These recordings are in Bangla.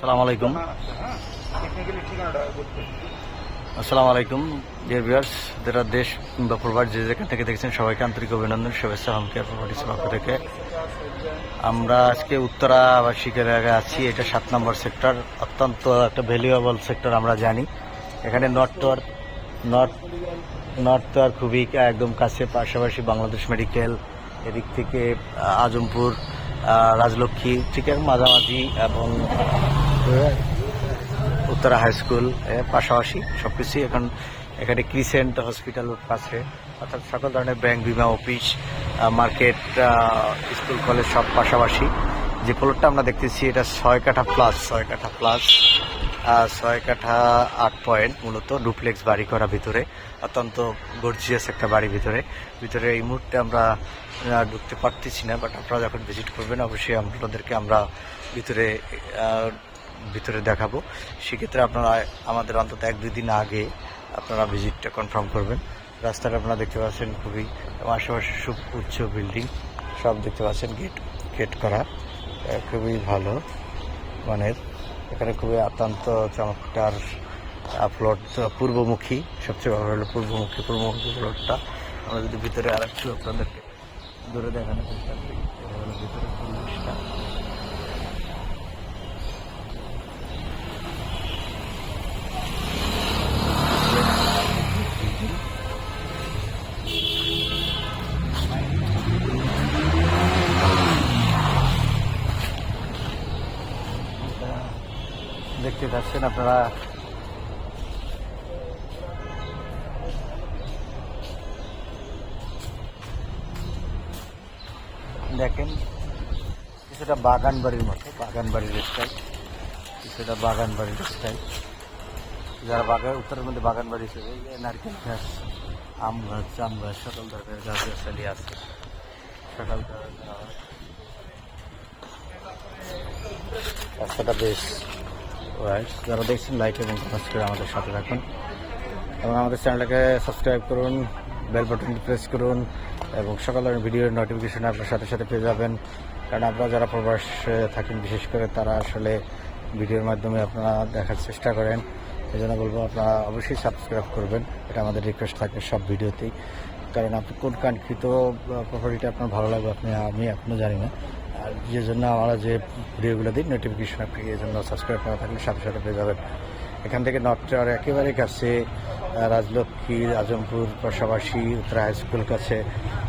আসসালামু আলাইকুম। আসসালামু আলাইকুম ডিয়ার ভিউয়ার্স যারা দেশ কিংবা প্রবাস যে যেখান থেকে দেখছেন, সবাইকে আন্তরিক অভিনন্দন, শুভেচ্ছা হোম কেয়ার প্রপার্টিস পক্ষ থেকে। আমরা আজকে উত্তরা আবাসিকের আগে আছি, এটা সাত নম্বর সেক্টর অত্যন্ত একটা ভ্যালুয়েবল সেক্টর আমরা জানি। এখানে নর্থ নর্থ নর্থ খুবই একদম কাছে, পাশাপাশি বাংলাদেশ মেডিকেল এদিক থেকে আজমপুর রাজলক্ষ্মী, ঠিক মাঝামাঝি এবং উত্তরা হাই স্কুল পাশাপাশি সব কিছুই এখন এখানে ক্রিসেন্ট হসপিটাল আছে অর্থাৎ সকল ধরনের ব্যাংক বিমা অফিস মার্কেট স্কুল কলেজ সব পাশাপাশি। যে প্লটটা আমরা দেখতেছি এটা ছয় কাঠা প্লাস ছয় কাঠা প্লাস ছয় কাঠা আট পয়েন্ট মূলত ডুপ্লেক্স বাড়ি করা ভিতরে। অত্যন্ত গর্জিয়াস একটা বাড়ি ভিতরে। ভিতরে এই মুহূর্তে আমরা ঢুকতে পারতেছি না বাট আপনারা যখন ভিজিট করবেন, অবশ্যই আপনাদেরকে আমরা ভিতরে ভিতরে দেখাবো। সেক্ষেত্রে আপনারা আমাদের অন্তত এক দুই দিন আগে আপনারা ভিজিটটা কনফার্ম করবেন। রাস্তাটা আপনারা দেখতে পাচ্ছেন খুবই আশেপাশে খুব উচ্চ বিল্ডিং সব দেখতে পাচ্ছেন গেট গেট করা। খুবই ভালো মানের। এখানে খুবই অত্যন্ত চমৎকার প্লট পূর্বমুখী, সবচেয়ে ভালো হলো পূর্বমুখী পূর্বমুখী প্লটটা আমরা যদি ভিতরে আর একটু আপনাদেরকে দূরে দেখানো ভিতরে পরিবেশটা দেখতে পাচ্ছেন আপনারা। দেখেন, কিছুটা বাগান বাড়ির মতো, বাগান বাড়ির স্টাইল কিছুটা বাগান বাড়ির স্টাইল যারা বাগান, উত্তরের মধ্যে বাগান বাড়ি হিসেবে নারকেল গাছ, আম গাছ জাম গাছ সকল ধরনের গাছ গাছালি আছে। সকল ধরনের। রাস্তাটা বেশ রাইট যারা দেখছেন লাইক এবং কমেন্ট করে আমাদের সাথে রাখুন এবং আমাদের চ্যানেলটাকে সাবস্ক্রাইব করুন বেল বাটনটি প্রেস করুন, এবং সকালের ভিডিওর নোটিফিকেশন আপনার সাথে সাথে পেয়ে যাবেন। কারণ আপনারা যারা প্রবাসে থাকেন, বিশেষ করে তারা আসলে ভিডিওর মাধ্যমে আপনারা দেখার চেষ্টা করেন। এই জন্য বলব, আপনারা অবশ্যই সাবস্ক্রাইব করবেন। এটা আমাদের রিকোয়েস্ট থাকে সব ভিডিওতেই কারণ আপনি কোন কাঙ্ক্ষিত প্রপার্টিটা আপনার ভালো লাগবে আপনি, আমি এখনও জানি না। আর যে জন্য আমরা যে ভিডিওগুলো দিই নোটিফিকেশন আপনি এই জন্য সাবস্ক্রাইব করা থাকলে সাথে সাথে পেয়ে যাবেন। এখান থেকে টাওয়ার একেবারে কাছে রাজলক্ষ্মী, আজমপুর পাশাপাশি উত্তরা হাই স্কুল কাছে,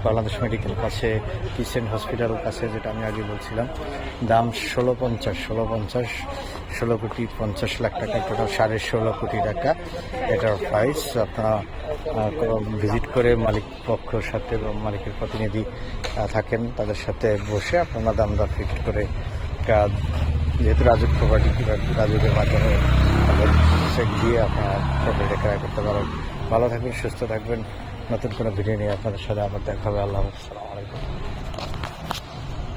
বাংলাদেশ মেডিকেল কাছে, কিচেন হসপিটাল কাছে, যেটা আমি আগে বলছিলাম। দাম ষোলো পঞ্চাশ ষোলো পঞ্চাশ, ষোলো কোটি পঞ্চাশ লাখ টাকা টোটাল সাড়ে ষোলো কোটি টাকা। এটার প্রাইস আপনারা ভিজিট করে মালিক পক্ষের সাথে মালিকের প্রতিনিধি থাকেন, তাদের সাথে বসে আপনারা দাম দর ফিক্স করে যেহেতু রাজক প্রপার্টি রাজকের মাধ্যমে চেক দিয়ে আপনার প্রপার্টি ক্রয় করতে পারেন ভালো থাকবেন, সুস্থ থাকবেন। নতুন কোনো ভিডিও নিয়ে আপনাদের সাথে আমার দেখা হবে। আল্লাহ আসসালামু আলাইকুম।